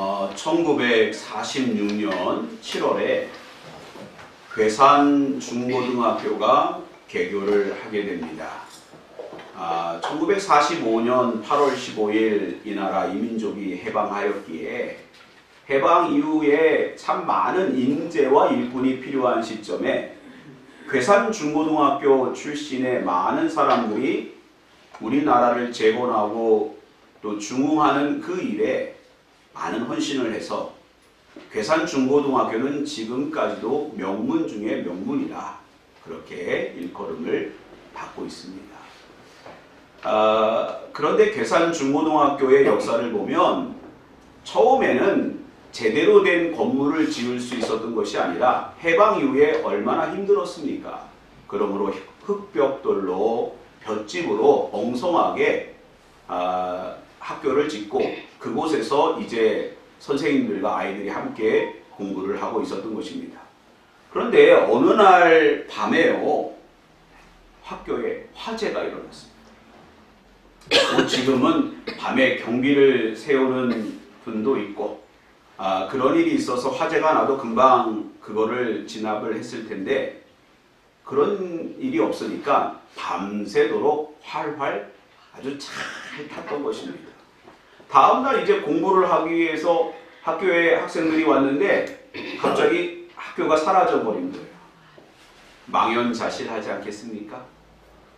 어, 1946년 7월에 괴산 중고등학교가 개교를 하게 됩니다. 아, 1945년 8월 15일 이 나라 이민족이 해방하였기에 해방 이후에 참 많은 인재와 일꾼이 필요한 시점에 괴산 중고등학교 출신의 많은 사람들이 우리나라를 재건하고 또 중흥하는 그 일에 많은 헌신을 해서 괴산 중고등학교는 지금까지도 명문 중에 명문이다. 그렇게 일컬음을 받고 있습니다. 아, 그런데 괴산 중고등학교의 역사를 보면 처음에는 제대로 된 건물을 지을 수 있었던 것이 아니라 해방 이후에 얼마나 힘들었습니까? 그러므로 흙벽돌로 볏집으로 엉성하게 아, 학교를 짓고 그곳에서 이제 선생님들과 아이들이 함께 공부를 하고 있었던 것입니다. 그런데 어느 날 밤에요 학교에 화재가 일어났습니다. 뭐 지금은 밤에 경비를 세우는 분도 있고 아, 그런 일이 있어서 화재가 나도 금방 그거를 진압을 했을 텐데 그런 일이 없으니까 밤새도록 활활 아주 잘 탔던 것입니다. 다음 날 이제 공부를 하기 위해서 학교에 학생들이 왔는데 갑자기 학교가 사라져 버린 거예요. 망연자실하지 않겠습니까?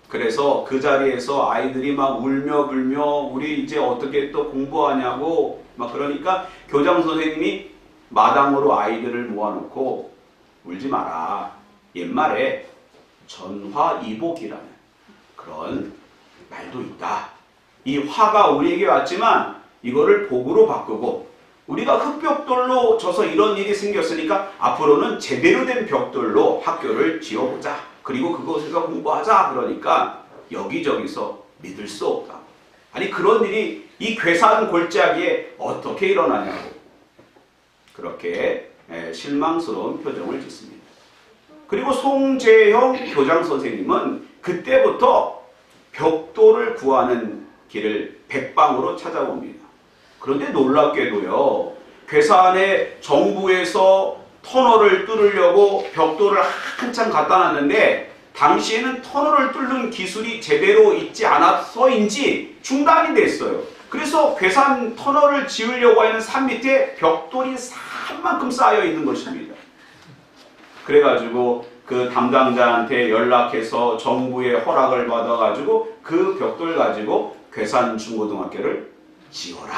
그래서 그 자리에서 아이들이 막 울며 불며 우리 이제 어떻게 또 공부하냐고 막 그러니까 교장 선생님이 마당으로 아이들을 모아놓고 울지 마라. 옛말에 전화이복이라는 그런 말도 있다. 이 화가 우리에게 왔지만 이거를 복으로 바꾸고 우리가 흙벽돌로 져서 이런 일이 생겼으니까 앞으로는 제대로 된 벽돌로 학교를 지어보자. 그리고 그것에서 공부하자. 그러니까 여기저기서 믿을 수 없다. 아니 그런 일이 이 괴산 골짜기에 어떻게 일어나냐고 그렇게 에, 실망스러운 표정을 짓습니다. 그리고 송재형 교장 선생님은 그때부터 벽돌을 구하는 길을 백방으로 찾아옵니다. 그런데 놀랍게도요, 괴산에 정부에서 터널을 뚫으려고 벽돌을 한참 갖다 놨는데, 당시에는 터널을 뚫는 기술이 제대로 있지 않아서인지 중단이 됐어요. 그래서 괴산 터널을 지으려고 하는 산 밑에 벽돌이 산만큼 쌓여 있는 것입니다. 그래가지고 그 담당자한테 연락해서 정부의 허락을 받아가지고 그 벽돌 가지고 괴산 중고등학교를 지어라.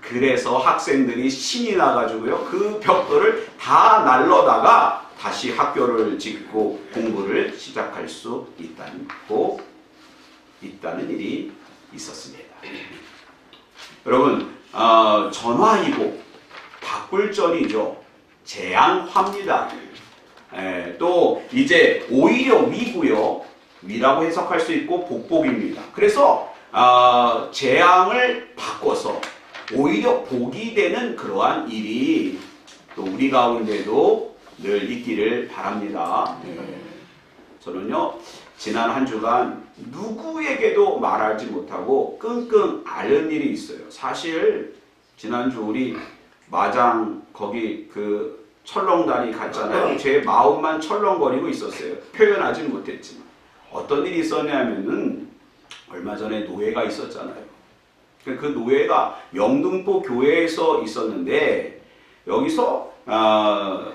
그래서 학생들이 신이 나가지고요 그 벽돌을 다 날라다가 다시 학교를 짓고 공부를 시작할 수 있다고 있다는 일이 있었습니다. 여러분 어, 전화이고 바꿀전이죠. 재앙화입니다. 에, 또 이제 오히려 위고요. 위라고 해석할 수 있고 복복입니다. 그래서 어, 재앙을 바꿔서 오히려 복이 되는 그러한 일이 또 우리 가운데도 늘 있기를 바랍니다. 네. 저는요 지난 한 주간 누구에게도 말하지 못하고 끙끙 앓은 일이 있어요. 사실 지난주 우리 마장 거기 그 철렁다리 갔잖아요. 제 마음만 철렁거리고 있었어요. 표현하지 못했지만 어떤 일이 있었냐면은 얼마 전에 노예가 있었잖아요. 그 노예가 영등포 교회에서 있었는데 여기서 어,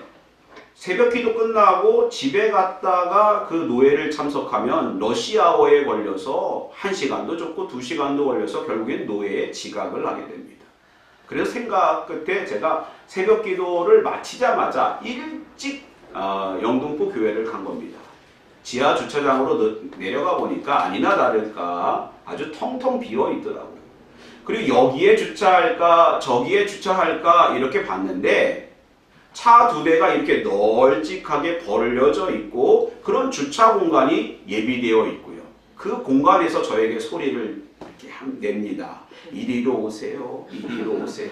새벽기도 끝나고 집에 갔다가 그 노예를 참석하면 러시아어에 걸려서 1시간도 줬고 2시간도 걸려서 결국엔 노예에 지각을 하게 됩니다. 그래서 생각 끝에 제가 새벽기도를 마치자마자 일찍 어, 영등포 교회를 간 겁니다. 지하 주차장으로 내려가 보니까 아니나 다를까 아주 텅텅 비어 있더라고요. 그리고 여기에 주차할까 저기에 주차할까 이렇게 봤는데 차 두 대가 이렇게 널찍하게 벌려져 있고 그런 주차 공간이 예비되어 있고요. 그 공간에서 저에게 소리를 이렇게 냅니다. 이리로 오세요. 이리로 오세요.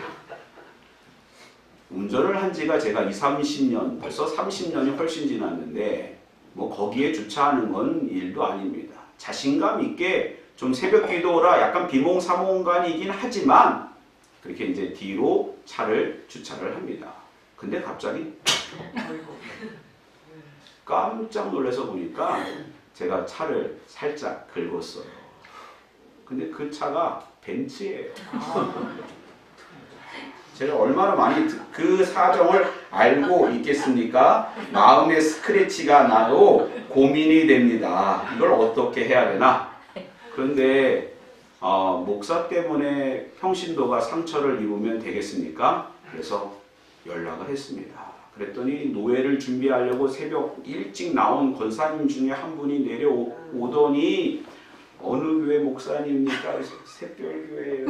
운전을 한 지가 제가 2, 30년, 벌써 30년이 훨씬 지났는데 뭐 거기에 주차하는 건 일도 아닙니다. 자신감 있게 좀 새벽 기도라 약간 비몽사몽간이긴 하지만 그렇게 이제 뒤로 차를 주차를 합니다. 근데 갑자기 깜짝 놀라서 보니까 제가 차를 살짝 긁었어요. 근데 그 차가 벤츠예요. 제가 얼마나 많이 드- 그 사정을 알고 있겠습니까? 마음에 스크래치가 나도 고민이 됩니다. 이걸 어떻게 해야 되나? 그런데 어, 목사 때문에 평신도가 상처를 입으면 되겠습니까? 그래서 연락을 했습니다. 그랬더니 노예를 준비하려고 새벽 일찍 나온 권사님 중에 한 분이 내려오더니 어느 교회 목사님입니까? 그래서 새별교회예요.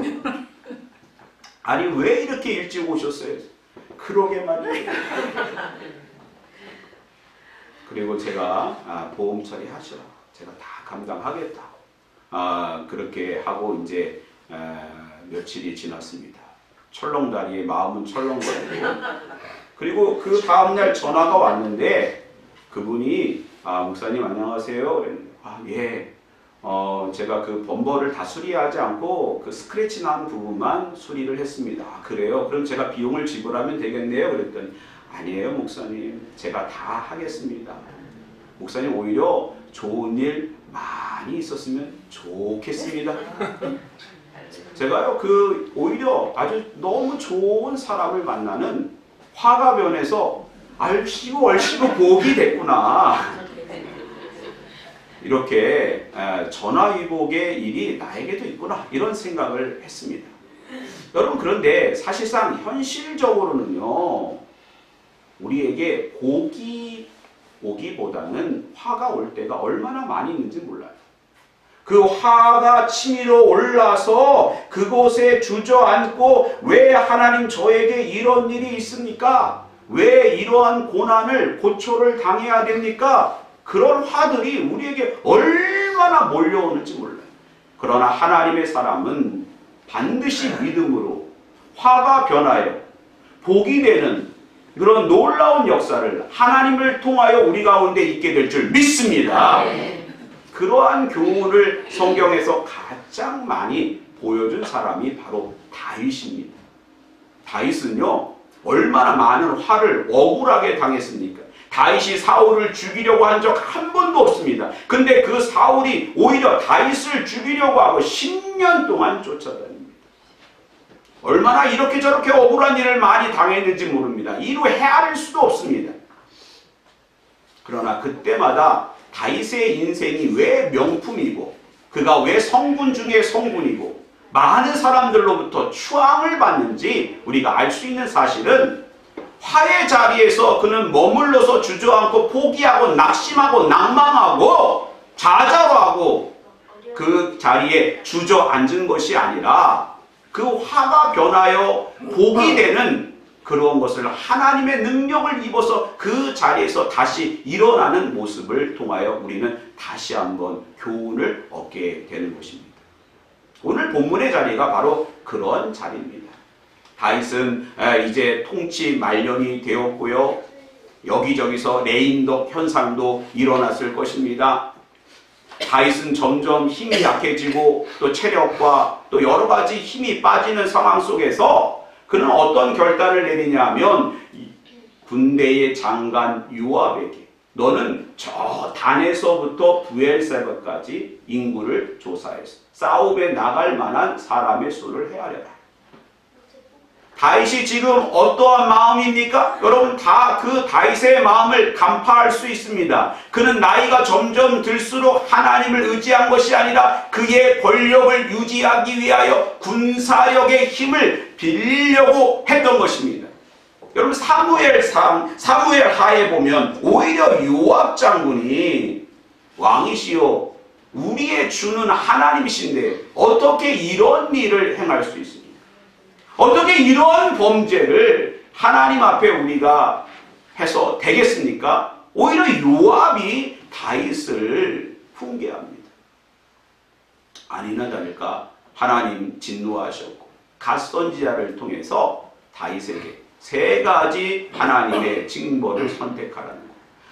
아니 왜 이렇게 일찍 오셨어요? 그러게 말이에요. 그리고 제가 아, 보험 처리하시라. 제가 다 감당하겠다. 아, 그렇게 하고 이제 에, 며칠이 지났습니다. 철렁다리에 마음은 철렁거리고 그리고 그 다음날 전화가 왔는데 그분이 아 목사님 안녕하세요. 아 예. 어 제가 그 범버를 다 수리하지 않고 그 스크래치 난 부분만 수리를 했습니다. 아, 그래요? 그럼 제가 비용을 지불하면 되겠네요. 그랬더니 아니에요 목사님 제가 다 하겠습니다. 목사님 오히려 좋은 일 많이 있었으면 좋겠습니다. 제가요 그 오히려 아주 너무 좋은 사람을 만나는 화가 변해서 알시고 얼씨고 복이 됐구나 이렇게 에, 전화위복의 일이 나에게도 있구나 이런 생각을 했습니다. 여러분 그런데 사실상 현실적으로는요 우리에게 복이 오기보다는 화가 올 때가 얼마나 많이 있는지 몰라요. 그 화가 치밀어 올라서 그곳에 주저앉고 왜 하나님 저에게 이런 일이 있습니까? 왜 이러한 고난을 고초를 당해야 됩니까? 그런 화들이 우리에게 얼마나 몰려오는지 몰라요. 그러나 하나님의 사람은 반드시 믿음으로 화가 변하여 복이 되는 그런 놀라운 역사를 하나님을 통하여 우리 가운데 있게 될 줄 믿습니다. 그러한 교훈을 성경에서 가장 많이 보여준 사람이 바로 다윗입니다. 다윗은요 얼마나 많은 화를 억울하게 당했습니까? 다윗이 사울을 죽이려고 한 적 한 번도 없습니다. 근데 그 사울이 오히려 다윗을 죽이려고 하고 10년 동안 쫓아다닙니다. 얼마나 이렇게 저렇게 억울한 일을 많이 당했는지 모릅니다. 이루 헤아릴 수도 없습니다. 그러나 그때마다 다윗의 인생이 왜 명품이고 그가 왜 성군 중에 성군이고 많은 사람들로부터 추앙을 받는지 우리가 알 수 있는 사실은 화의 자리에서 그는 머물러서 주저앉고 포기하고 낙심하고 낭망하고 좌절하고 그 자리에 주저앉은 것이 아니라 그 화가 변하여 복이 되는 그런 것을 하나님의 능력을 입어서 그 자리에서 다시 일어나는 모습을 통하여 우리는 다시 한번 교훈을 얻게 되는 것입니다. 오늘 본문의 자리가 바로 그런 자리입니다. 다윗은 에, 이제 통치 말년이 되었고요. 여기저기서 레인덕 현상도 일어났을 것입니다. 다윗은 점점 힘이 약해지고 또 체력과 또 여러 가지 힘이 빠지는 상황 속에서 그는 어떤 결단을 내리냐면 이 군대의 장관 요압에게 너는 저 단에서부터 부엘세바까지 인구를 조사해서 싸움에 나갈 만한 사람의 수를 헤아려라. 다윗이 지금 어떠한 마음입니까? 여러분 다 그 다윗의 마음을 간파할 수 있습니다. 그는 나이가 점점 들수록 하나님을 의지한 것이 아니라 그의 권력을 유지하기 위하여 군사력의 힘을 빌리려고 했던 것입니다. 여러분 사무엘 상 사무엘 하에 보면 오히려 요압 장군이 왕이시여 우리의 주는 하나님이신데 어떻게 이런 일을 행할 수 있습니까? 어떻게 이런 범죄를 하나님 앞에 우리가 해서 되겠습니까? 오히려 요압이 다윗을 훈계합니다. 아니나 다를까 하나님 진노하셨고 갓 선지자를 통해서 다윗에게 세 가지 하나님의 징벌을 선택하라는 것.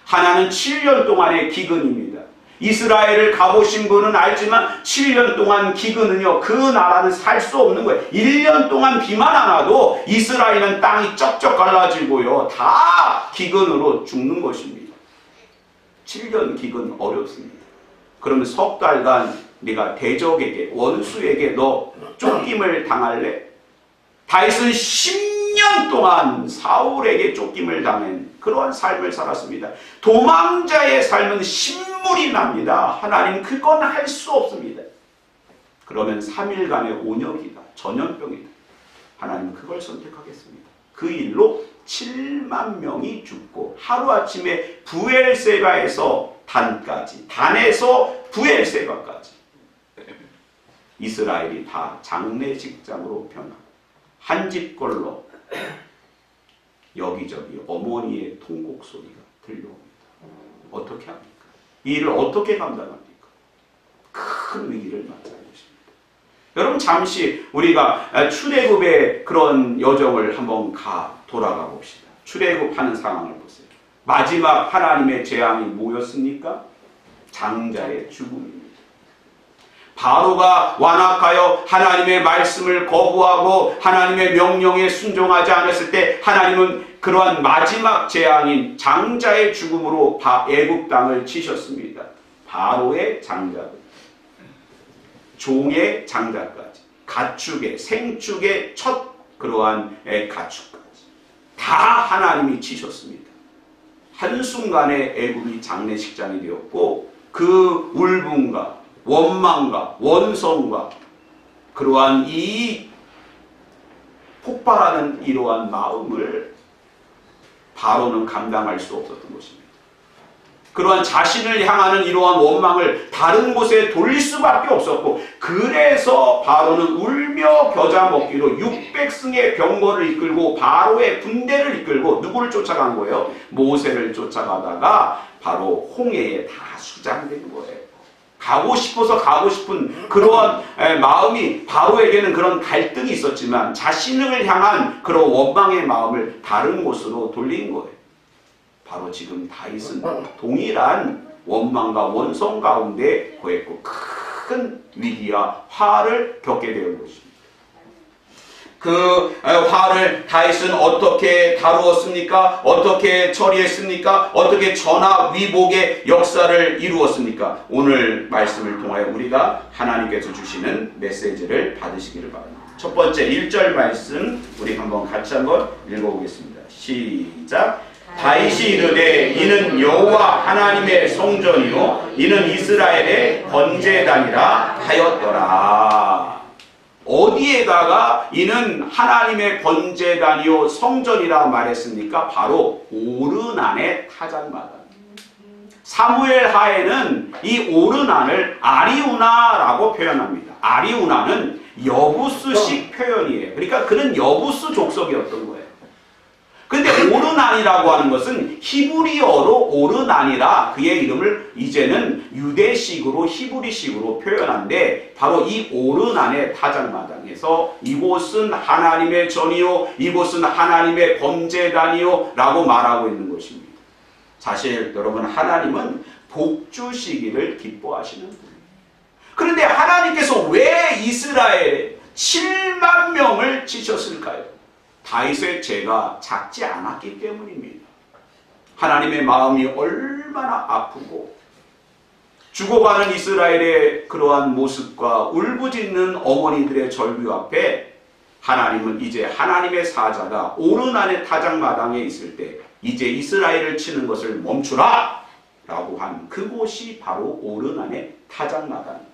하나는 7년 동안의 기근입니다. 이스라엘을 가보신 분은 알지만 7년 동안 기근은요, 그 나라는 살 수 없는 거예요. 1년 동안 비만 안 와도 이스라엘은 땅이 쩍쩍 갈라지고요, 다 기근으로 죽는 것입니다. 7년 기근 어렵습니다. 그러면 석 달간 네가 대적에게, 원수에게 너 쫓김을 당할래? 다윗은 10년 동안 사울에게 쫓김을 당한 그러한 삶을 살았습니다. 도망자의 삶은 신물이 납니다. 하나님 그건 할 수 없습니다. 그러면 3일간의 온역이다. 전염병이다. 하나님은 그걸 선택하겠습니다. 그 일로 7만 명이 죽고 하루아침에 부엘세바에서 단까지 단에서 부엘세바까지 이스라엘이 다 장례식장으로 변하고 한 집걸로 여기저기 어머니의 통곡 소리가 들려옵니다. 어떻게 합니까? 이 일을 어떻게 감당합니까? 큰 위기를 맞이할 것입니다. 여러분 잠시 우리가 출애굽의 그런 여정을 한번 가 돌아가 봅시다. 출애굽하는 상황을 보세요. 마지막 하나님의 재앙이 뭐였습니까? 장자의 죽음입니다. 바로가 완악하여 하나님의 말씀을 거부하고 하나님의 명령에 순종하지 않았을 때 하나님은 그러한 마지막 재앙인 장자의 죽음으로 바- 애굽 땅을 치셨습니다. 바로의 장자들, 종의 장자까지, 가축의 생축의 첫 그러한 애 가축까지 다 하나님이 치셨습니다. 한순간에 애굽이 장례식장이 되었고 그 울분과 원망과 원성과 그러한 이 폭발하는 이러한 마음을 바로는 감당할 수 없었던 것입니다. 그러한 자신을 향하는 이러한 원망을 다른 곳에 돌릴 수밖에 없었고 그래서 바로는 울며 겨자 먹기로 600승의 병거를 이끌고 바로의 군대를 이끌고 누구를 쫓아간 거예요? 모세를 쫓아가다가 바로 홍해에 다 수장된 거예요. 가고 싶어서 가고 싶은 그러한 에, 마음이 바로에게는 그런 갈등이 있었지만 자신을 향한 그런 원망의 마음을 다른 곳으로 돌린 거예요. 바로 지금 다윗은 동일한 원망과 원성 가운데 거했고 큰 위기와 화를 겪게 되는 것입니다. 그 에, 화를 다윗은 어떻게 다루었습니까? 어떻게 처리했습니까? 어떻게 전화 위복의 역사를 이루었습니까? 오늘 말씀을 통하여 우리가 하나님께서 주시는 메시지를 받으시기를 바랍니다. 첫 번째 1절 말씀 우리 한번 같이 한번 읽어보겠습니다. 시작. 다윗이 이르되 이는 여호와 하나님의 성전이요 이는 이스라엘의 번제단이라 하였더라. 어디에다가 이는 하나님의 번제단이요 성전이라 말했습니까? 바로 오르난의 타작마다. 사무엘 하에는 이 오르난을 아리우나라고 표현합니다. 아리우나는 여부스식 표현이에요. 그러니까 그는 여부스 족속이었던 거예요. 근데 오르난이라고 하는 것은 히브리어로 오르난이라 그의 이름을 이제는 유대식으로 히브리식으로 표현한데 바로 이 오르난의 타작마당에서 이곳은 하나님의 전이요 이곳은 하나님의 범죄단이요 라고 말하고 있는 것입니다. 사실 여러분 하나님은 복주시기를 기뻐하시는 분이에요. 그런데 하나님께서 왜 이스라엘에 7만 명을 치셨을까요? 다윗의 죄가 작지 않았기 때문입니다. 하나님의 마음이 얼마나 아프고 죽어가는 이스라엘의 그러한 모습과 울부짖는 어머니들의 절규 앞에 하나님은 이제 하나님의 사자가 오르난의 타작마당에 있을 때 이제 이스라엘을 치는 것을 멈추라! 라고 한 그곳이 바로 오르난의 타작마당.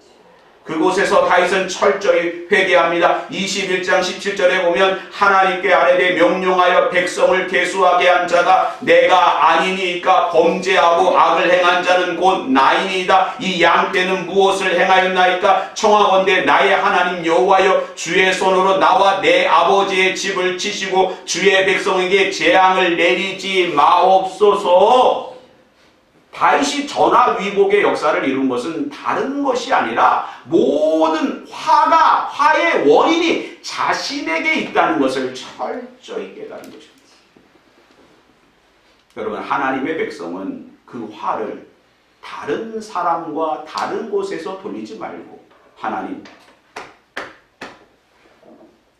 그곳에서 다윗은 철저히 회개합니다. 21장 17절에 보면 하나님께 아뢰되 명령하여 백성을 계수하게 한 자가 내가 아니니까 범죄하고 악을 행한 자는 곧 나이니이다. 이 양 때는 무엇을 행하였나이까 청하건대 나의 하나님 여호와여 주의 손으로 나와 내 아버지의 집을 치시고 주의 백성에게 재앙을 내리지 마옵소서. 다윗이 전화 위복의 역사를 이룬 것은 다른 것이 아니라 모든 화가 화의 원인이 자신에게 있다는 것을 철저히 깨달은 것입니다. 여러분 하나님의 백성은 그 화를 다른 사람과 다른 곳에서 돌리지 말고 하나님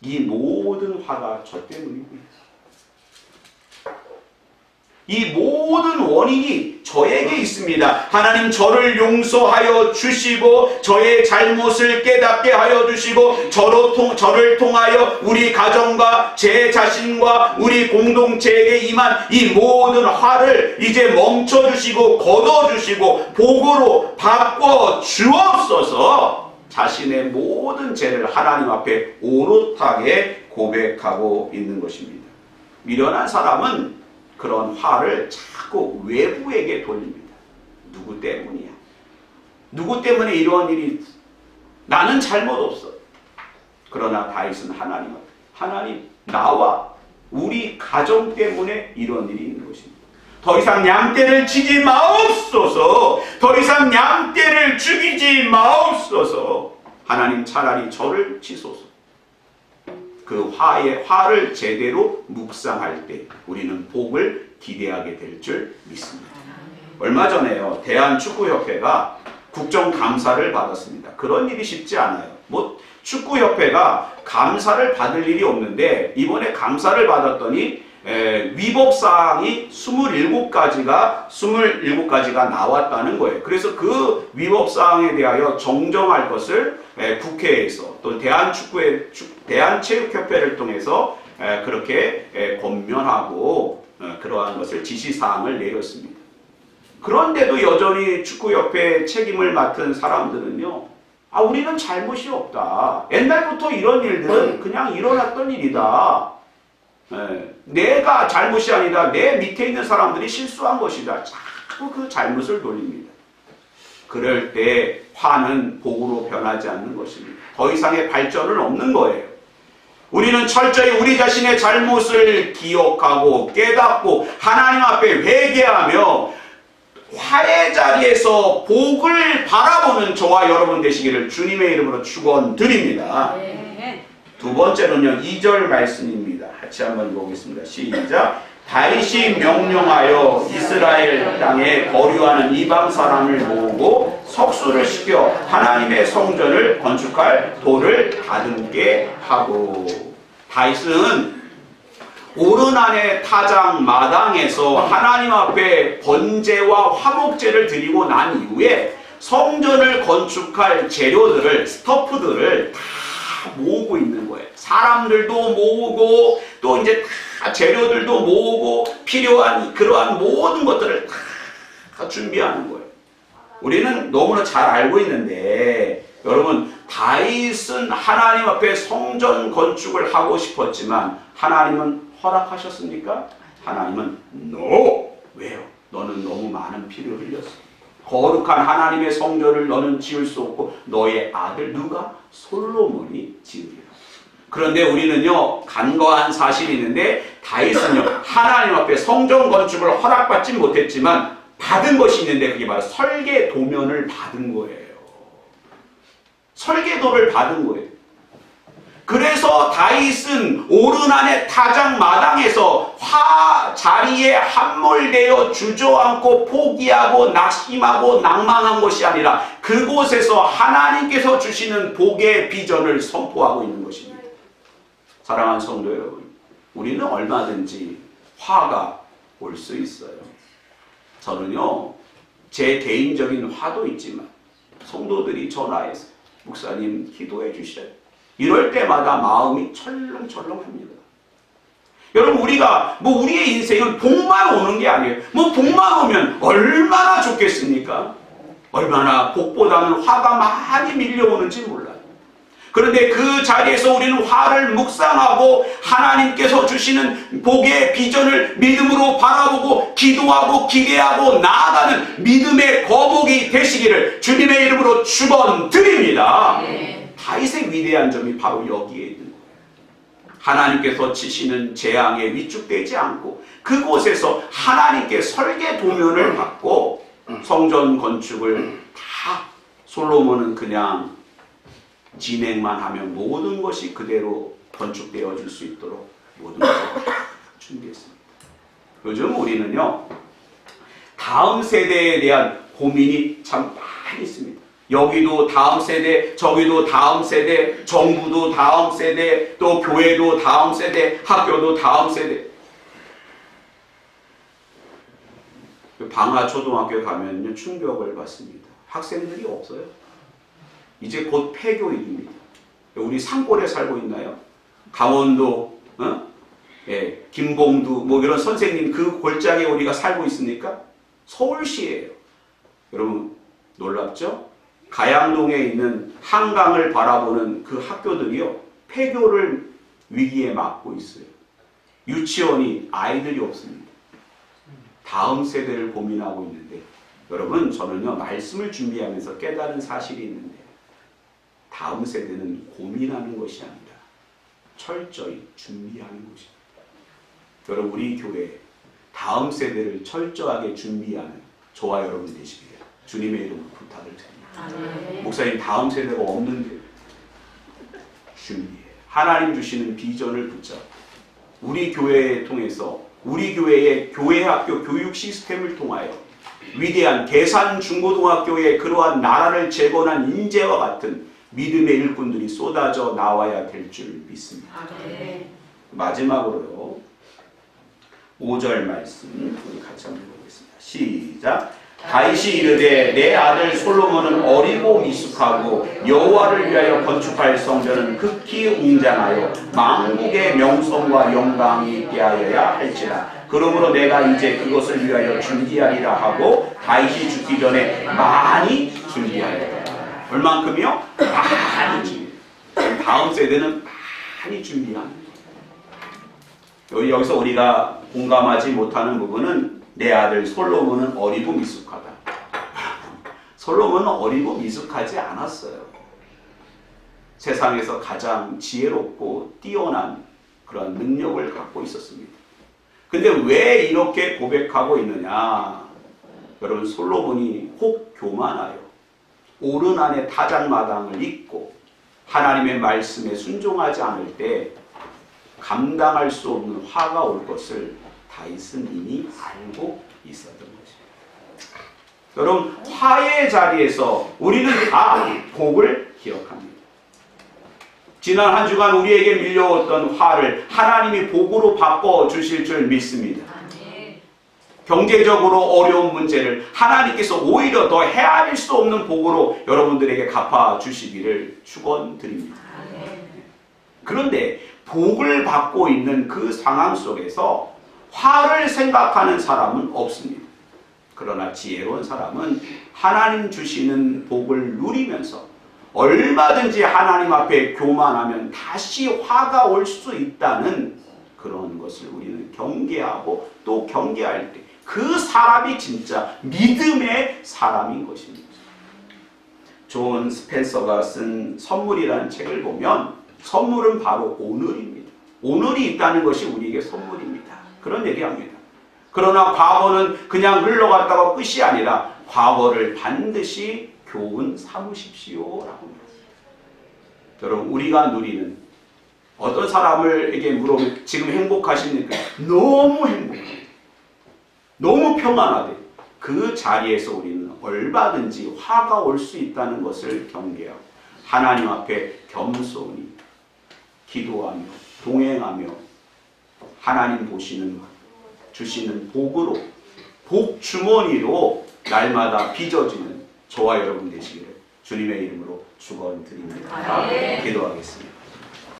이 모든 화가 저 때문이고요. 이 모든 원인이 저에게 있습니다. 하나님 저를 용서하여 주시고 저의 잘못을 깨닫게 하여 주시고 저로 통, 저를 통하여 우리 가정과 제 자신과 우리 공동체에게 임한 이 모든 화를 이제 멈춰 주시고 걷어 주시고 복으로 바꿔 주옵소서. 자신의 모든 죄를 하나님 앞에 오롯하게 고백하고 있는 것입니다. 미련한 사람은 그런 화를 자꾸 외부에게 돌립니다. 누구 때문이야? 누구 때문에 이러한 일이 나는 잘못 없어. 그러나 다윗은 하나님 앞에 하나님 나와 우리 가정 때문에 이런 일이 있는 것입니다. 더 이상 양떼를 치지 마옵소서. 더 이상 양떼를 죽이지 마옵소서. 하나님 차라리 저를 치소서. 그 화의 화를 제대로 묵상할 때 우리는 복을 기대하게 될 줄 믿습니다. 얼마 전에요 대한축구협회가 국정감사를 받았습니다. 그런 일이 쉽지 않아요. 뭐 축구협회가 감사를 받을 일이 없는데 이번에 감사를 받았더니 에, 위법 사항이 27가지가 27가지가 나왔다는 거예요. 그래서 그 위법 사항에 대하여 정정할 것을 에, 국회에서 또 대한축구회 대한체육협회를 통해서 에, 그렇게 에, 권면하고 어, 그러한 것을 지시 사항을 내렸습니다. 그런데도 여전히 축구협회 책임을 맡은 사람들은요. 아, 우리는 잘못이 없다. 옛날부터 이런 일들은 그냥 일어났던 일이다. 예, 내가 잘못이 아니다. 내 밑에 있는 사람들이 실수한 것이다. 자꾸 그 잘못을 돌립니다. 그럴 때 화는 복으로 변하지 않는 것입니다. 더 이상의 발전은 없는 거예요. 우리는 철저히 우리 자신의 잘못을 기억하고 깨닫고 하나님 앞에 회개하며 화의 자리에서 복을 바라보는 저와 여러분 되시기를 주님의 이름으로 축원드립니다. 네. 두 번째는요, 2절 말씀입니다. 같이 한번 읽어보겠습니다. 시작. 다윗이 명령하여 이스라엘 땅에 거류하는 이방 사람을 모으고 석수를 시켜 하나님의 성전을 건축할 돌을 다듬게 하고 다윗은 오르난의 타장 마당에서 하나님 앞에 번제와 화목제를 드리고 난 이후에 성전을 건축할 재료들을 스토프들을 다 모으고 있는. 사람들도 모으고 또 이제 다 재료들도 모으고 필요한 그러한 모든 것들을 다 준비하는 거예요. 우리는 너무나 잘 알고 있는데 여러분 다윗은 하나님 앞에 성전 건축을 하고 싶었지만 하나님은 허락하셨습니까? 하나님은 no 왜요? 너는 너무 많은 피를 흘렸어. 거룩한 하나님의 성전을 너는 지을 수 없고 너의 아들 누가 솔로몬이 지으리라. 그런데 우리는요 간과한 사실이 있는데 다윗은요 하나님 앞에 성전 건축을 허락받지 못했지만 받은 것이 있는데 그게 바로 설계 도면을 받은 거예요. 설계도를 받은 거예요. 그래서 다윗은 오르난의 타작 마당에서 화 자리에 함몰되어 주저앉고 포기하고 낙심하고 낭망한 것이 아니라 그곳에서 하나님께서 주시는 복의 비전을 선포하고 있는 것입니다. 사랑하는 성도 여러분, 우리는 얼마든지 화가 올 수 있어요. 저는요, 제 개인적인 화도 있지만 성도들이 전화해서 목사님 기도해 주셔요. 이럴 때마다 마음이 철렁철렁합니다. 여러분 우리가 뭐 우리의 인생은 복만 오는 게 아니에요. 뭐 복만 오면 얼마나 좋겠습니까? 얼마나 복보다는 화가 많이 밀려오는지 몰라요. 그런데 그 자리에서 우리는 화를 묵상하고 하나님께서 주시는 복의 비전을 믿음으로 바라보고 기도하고 기대하고 나아가는 믿음의 거복이 되시기를 주님의 이름으로 축원드립니다. 네. 다윗의 위대한 점이 바로 여기에 있는 거예요. 하나님께서 치시는 재앙에 위축되지 않고 그곳에서 하나님께 설계 도면을 받고 성전 건축을 다 솔로몬은 그냥 진행만 하면 모든 것이 그대로 건축되어질 수 있도록 모든 것을 다 준비했습니다. 요즘 우리는요 다음 세대에 대한 고민이 참 많이 있습니다. 여기도 다음 세대, 저기도 다음 세대, 정부도 다음 세대, 또 교회도 다음 세대, 학교도 다음 세대. 방화 초등학교 가면요 충격을 받습니다. 학생들이 없어요. 이제 곧 폐교일입니다. 우리 산골에 살고 있나요? 강원도, 어? 예, 김봉두 뭐 이런 선생님 그 골짜기에 우리가 살고 있습니까? 서울시예요. 여러분 놀랍죠? 가양동에 있는 한강을 바라보는 그 학교들이요 폐교를 위기에 맞고 있어요. 유치원이 아이들이 없습니다. 다음 세대를 고민하고 있는데 여러분 저는요 말씀을 준비하면서 깨달은 사실이 있는데 다음 세대는 고민하는 것이 아니라 철저히 준비하는 것입니다. 여러분 우리 교회 다음 세대를 철저하게 준비하는 저와 여러분 되시기를 주님의 이름으로 부탁을 드립니다. 목사님 다음 세대가 없는데 준비해. 하나님 주시는 비전을 붙잡고 우리 교회에 통해서 우리 교회의 교회 학교 교육 시스템을 통하여 위대한 계산 중고등학교의 그러한 나라를 재건한 인재와 같은 믿음의 일꾼들이 쏟아져 나와야 될 줄 믿습니다. 마지막으로요. 5절 말씀 우리 같이 한번 보겠습니다. 시작. 다윗이 이르되 내 아들 솔로몬은 어리고 미숙하고 여호와를 위하여 건축할 성전은 극히 웅장하여 만국의 명성과 영광이 있게 하여야 할지라 그러므로 내가 이제 그것을 위하여 준비하리라 하고 다윗이 죽기 전에 많이 준비하였다 얼만큼이요? 많이 준비 다음 세대는 많이 준비하는 거예요. 여기서 우리가 공감하지 못하는 부분은 내 아들 솔로몬은 어리고 미숙하다. 솔로몬은 어리고 미숙하지 않았어요. 세상에서 가장 지혜롭고 뛰어난 그런 능력을 갖고 있었습니다. 근데 왜 이렇게 고백하고 있느냐? 여러분 솔로몬이 혹 교만하여 오른 안에 타작마당을 잇고 하나님의 말씀에 순종하지 않을 때 감당할 수 없는 화가 올 것을 다윗은 이미 알고 있었던 것입니다. 여러분 화의 자리에서 우리는 다 복을 기억합니다. 지난 한 주간 우리에게 밀려왔던 화를 하나님이 복으로 바꿔 주실 줄 믿습니다. 경제적으로 어려운 문제를 하나님께서 오히려 더 헤아릴 수 없는 복으로 여러분들에게 갚아 주시기를 축원드립니다. 그런데 복을 받고 있는 그 상황 속에서 화를 생각하는 사람은 없습니다. 그러나 지혜로운 사람은 하나님 주시는 복을 누리면서 얼마든지 하나님 앞에 교만하면 다시 화가 올 수 있다는 그런 것을 우리는 경계하고 또 경계할 때 그 사람이 진짜 믿음의 사람인 것입니다. 존 스펜서가 쓴 선물이라는 책을 보면 선물은 바로 오늘입니다. 오늘이 있다는 것이 우리에게 선물입니다. 그런 얘기합니다. 그러나 과거는 그냥 흘러갔다가 끝이 아니라 과거를 반드시 교훈 삼으십시오라고 합니다. 여러분 우리가 누리는 어떤 사람을에게 물어보면 지금 행복하십니까? 너무 행복해. 너무 평안하대. 그 자리에서 우리는 얼마든지 화가 올 수 있다는 것을 경계하고 하나님 앞에 겸손히 기도하며 동행하며 하나님 보시는 주시는 복으로 복 주머니로 날마다 빚어지는 저와 여러분 되시기를 주님의 이름으로 축원드립니다. 기도하겠습니다.